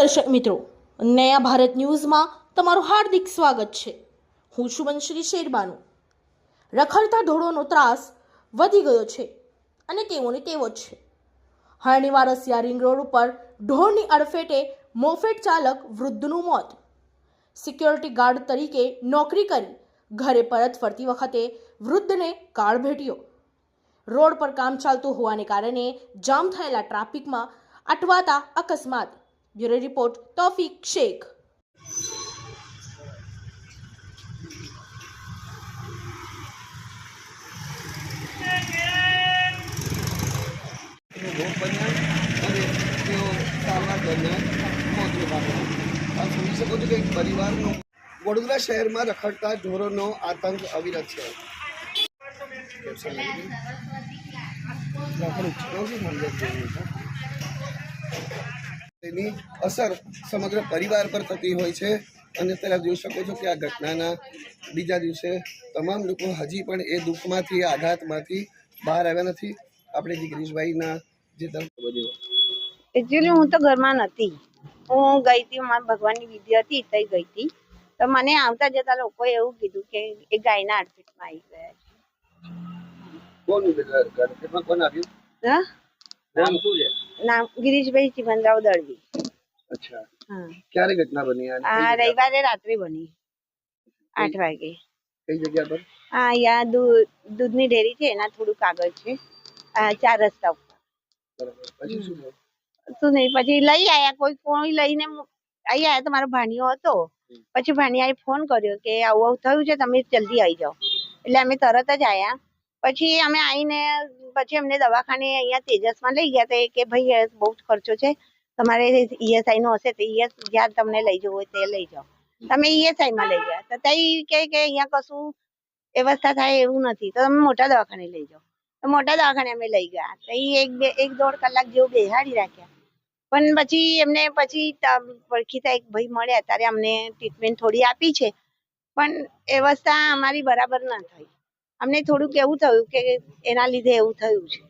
દર્શક મિત્રો, નયા ભારત ન્યૂઝમાં તમારું હાર્દિક સ્વાગત છે. હું છું વંશ્રી શેરબાનુ. રખડતા ઢોળોનો ત્રાસ વધી ગયો છે અને તેઓને તેવો જ છે. હરણીવા રસિયા રિંગ રોડ ઉપર ઢોરની અડફેટે મોફેટ ચાલક વૃદ્ધનું મોત. સિક્યોરિટી ગાર્ડ તરીકે નોકરી કરી ઘરે પરત ફરતી વખતે વૃદ્ધને કાળ ભેટ્યો. રોડ પર કામ ચાલતું હોવાને કારણે જામ થયેલા ટ્રાફિકમાં અટવાતા અકસ્માત. Bureau report Taufiq Shaikh. છો પરિવારનો વડોદરા શહેરમાં રખડતા ઢોરોનો આતંક અવિરત છે. તેની અસર સમગ્ર પરિવાર પર થતી હોય છે. અને ત્યારે જોઈ શકો છો કે આ ઘટનાના બીજા દિવસે તમામ લોકો હજી પણ એ દુઃખમાંથી આઘાતમાંથી બહાર આવ્યા નથી. આપણે જે ગિરીશભાઈના જે એકચ્યુઅલી હું તો ઘરમાં નથી. હું ગઈ હતી મારા ભગવાનની વિધિ હતી તઈ ગઈ હતી. તો મને આવતા જતા લોકોએ એવું કીધું કે એ ગાયના આર્થિકમાં આવી ગયા કોણ ઘરમાં કોણ આવ્યું? છે હા? નામ શું છે? નામ ગિરીશભાઈ ચિમનરાવ દળવી. અચ્છા. હા. ક્યારે ઘટના બની આ આ રવિવારે રાત્રે બની. આઠ વાગે. કઈ જગ્યા પર? હા અહીંયા દૂધ દૂધની ડેરી છે એના થોડુંક આગળ છે. આ ચાર રસ્તા ઉપર. પછી શું શું નહીં પછી લઈ આયા કોઈ ફોન લઈને મુ- અહીં આયા તો મારો ભાણિયો હતો. પછી ભાણિયાએ ફોન કર્યો કે આવું આવું થયું છે તમે જલ્દી આવી જાઓ. એટલે અમે તરત જ આયા. પછી અમે આવીને પછી અમને દવાખાને અહીંયા તેજસમાં લઈ ગયા હતા. કે, ભાઈ બહુ જ ખર્ચો છે. તમારે ઈએસઆઈ નો હશે તો ઈએસ જ્યાં તમને લઈ જવું હોય તે લઈ જાઓ. તમે ઈએસઆઈ માં લઈ ગયા. તો તઈ કે અહીંયા કશું વ્યવસ્થા થાય એવું નથી. તો તમે મોટા દવાખાને લઈ જાઓ. તો મોટા દવાખાને અમે લઈ ગયા. તો એ એક બે, એક દોઢ કલાક જેવું બેહાડી રાખ્યા. પણ પછી એમને, પછી ઓળખીતા એક ભાઈ મળ્યા ત્યારે અમને ટ્રીટમેન્ટ થોડી આપી છે. પણ વ્યવસ્થા અમારી બરાબર ના થઈ. અમને થોડુંક એવું થયું કે એના લીધે એવું થયું છે.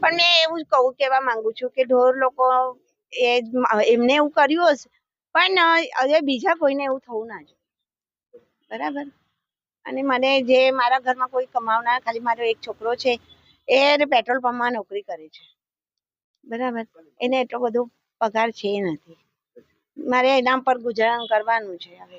પણ મેં એવું જ કહું, કહેવા માંગુ છું કે ઢોર લોકો એ એમને એવું કર્યું હશે, પણ હવે બીજા કોઈને એવું થવું ના જોઈએ. બરાબર? અને મને જે મારા ઘરમાં કોઈ કમાવનાર, ખાલી મારો એક છોકરો છે, એ પેટ્રોલ પંપમાં નોકરી કરે છે. બરાબર? એને એટલો બધો પગાર છે નથી. મારે એના પર ગુજરાન કરવાનું છે હવે.